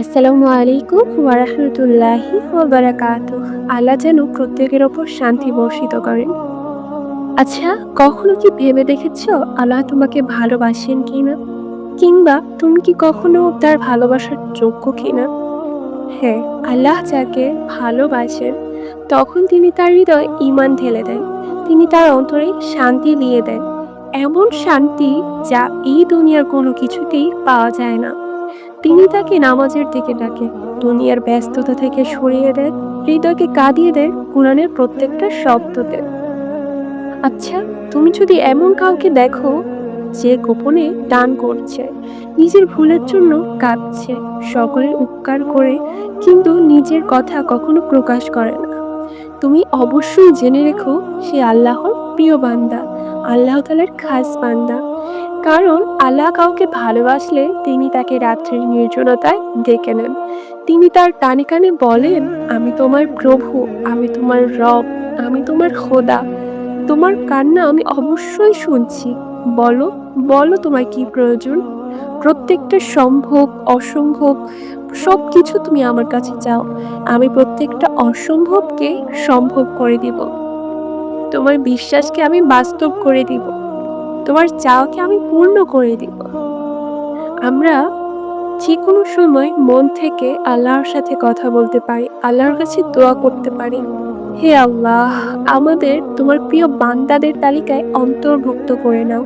আসসালামু আলাইকুম ওয়ারাহমতুল্লাহি ওয়াবারাকাত আল্লাহ যেন প্রত্যেকের ওপর শান্তি বর্ষিত করেন। আচ্ছা কখনো কি ভেবে দেখেছ আল্লাহ তোমাকে ভালোবাসেন কিনা? কিংবা তুমি কি কখনো তার ভালোবাসার যোগ্য কিনা? হ্যাঁ আল্লাহ যাকে ভালোবাসেন, তখন তিনি তার হৃদয় ইমান ঢেলে দেন। তিনি তার অন্তরে শান্তি দিয়ে দেন। এমন শান্তি যা এই দুনিয়ার কোনো কিছুতেই পাওয়া যায় না। তিনি তাকে নামাজের দিকে ডাকে। দুনিয়ার ব্যস্ততা থেকে সরিয়ে দেন। হৃদয়কে কাঁদিয়ে দেন কোরআনের প্রত্যেকটা শব্দতে। আচ্ছা তুমি যদি এমন কাউকে দেখো, যে গোপনে দান করছে, নিজের ভুলের জন্য কাঁদছে, সকলের উপকার করে, কিন্তু নিজের কথা কখনো প্রকাশ করে না। তুমি অবশ্যই জেনে রেখো, সে আল্লাহর প্রিয় বান্দা, আল্লাহ তালার খাস বান্দা। কারণ আল্লাহ কাউকে ভালোবাসলে তিনি তাকে রাত্রির নির্জনতায় ডেকে নেন। তিনি তার কানে কানে বলেন, আমি তোমার প্রভু, আমি তোমার রব, আমি তোমার খোদা। তোমার কান্না আমি অবশ্যই শুনছি। বলো বলো তোমার কি প্রয়োজন? প্রত্যেকটা সম্ভব অসম্ভব সব কিছু তুমি আমার কাছে চাও। আমি প্রত্যেকটা অসম্ভবকে সম্ভব করে দিব। তোমার বিশ্বাসকে আমি বাস্তব করে দিব। তোমার চাওয়াকে আমি পূর্ণ করে দিব। আমরা যে কোনো সময় মন থেকে আল্লাহর সাথে কথা বলতে পারি, আল্লাহর কাছে দোয়া করতে পারি। হে আল্লাহ, আমাদের, তোমার প্রিয় বান্দাদের তালিকায় অন্তর্ভুক্ত করে নাও।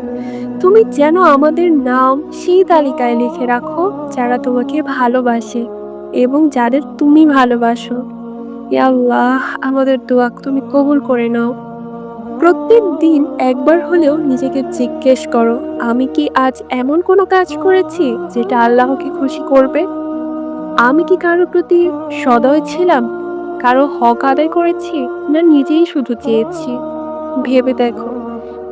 তুমি যেন আমাদের নাম সেই তালিকায় লিখে রাখো যারা তোমাকে ভালোবাসে এবং যাদের তুমি ভালোবাসো। আল্লাহ, আমাদের দোয়া তুমি কবুল করে নাও। প্রত্যেক দিন একবার হলেও নিজেকে জিজ্ঞেস করো, আমি কি আজ এমন কোনো কাজ করেছি যেটা আল্লাহকে খুশি করবে? আমি কি কারোর প্রতি সদয় ছিলাম? কারও হক আদায় করেছি না নিজেই শুধু চেয়েছি? ভেবে দেখো,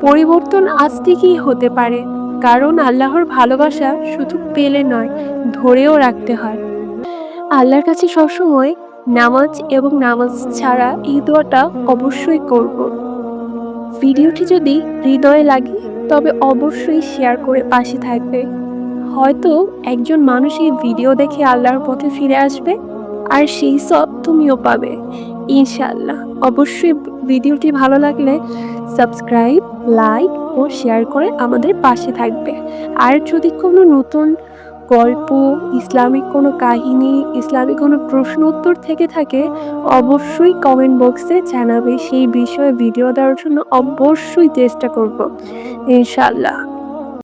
পরিবর্তন আজ থেকেই হতে পারে, কারণ আল্লাহর ভালোবাসা শুধু পেলে নয়, ধরেও রাখতে হয়। আল্লাহর কাছে সবসময় নামাজ এবং নামাজ ছাড়া এই দোয়াটা অবশ্যই করব। ভিডিওটি যদি হৃদয়ে লাগে, তবে অবশ্যই শেয়ার করে পাশে থাকবে। হয়তো একজন মানুষ এই ভিডিও দেখে আল্লাহর পথে ফিরে আসবে, আর সেই সব তুমিও পাবে। ইনশাল্লাহ অবশ্যই ভিডিওটি ভালো লাগলে সাবস্ক্রাইব, লাইক ও শেয়ার করে আমাদের পাশে থাকবে। আর যদি কোনো নতুন গল্প, ইসলামিক কোনো কাহিনী, ইসলামিক কোনো প্রশ্ন উত্তর থেকে থাকে, অবশ্যই কমেন্ট বক্সে জানাবে সেই বিষয়ে ভিডিও দেওয়ার জন্য অবশ্যই চেষ্টা করব। ইনশাল্লাহ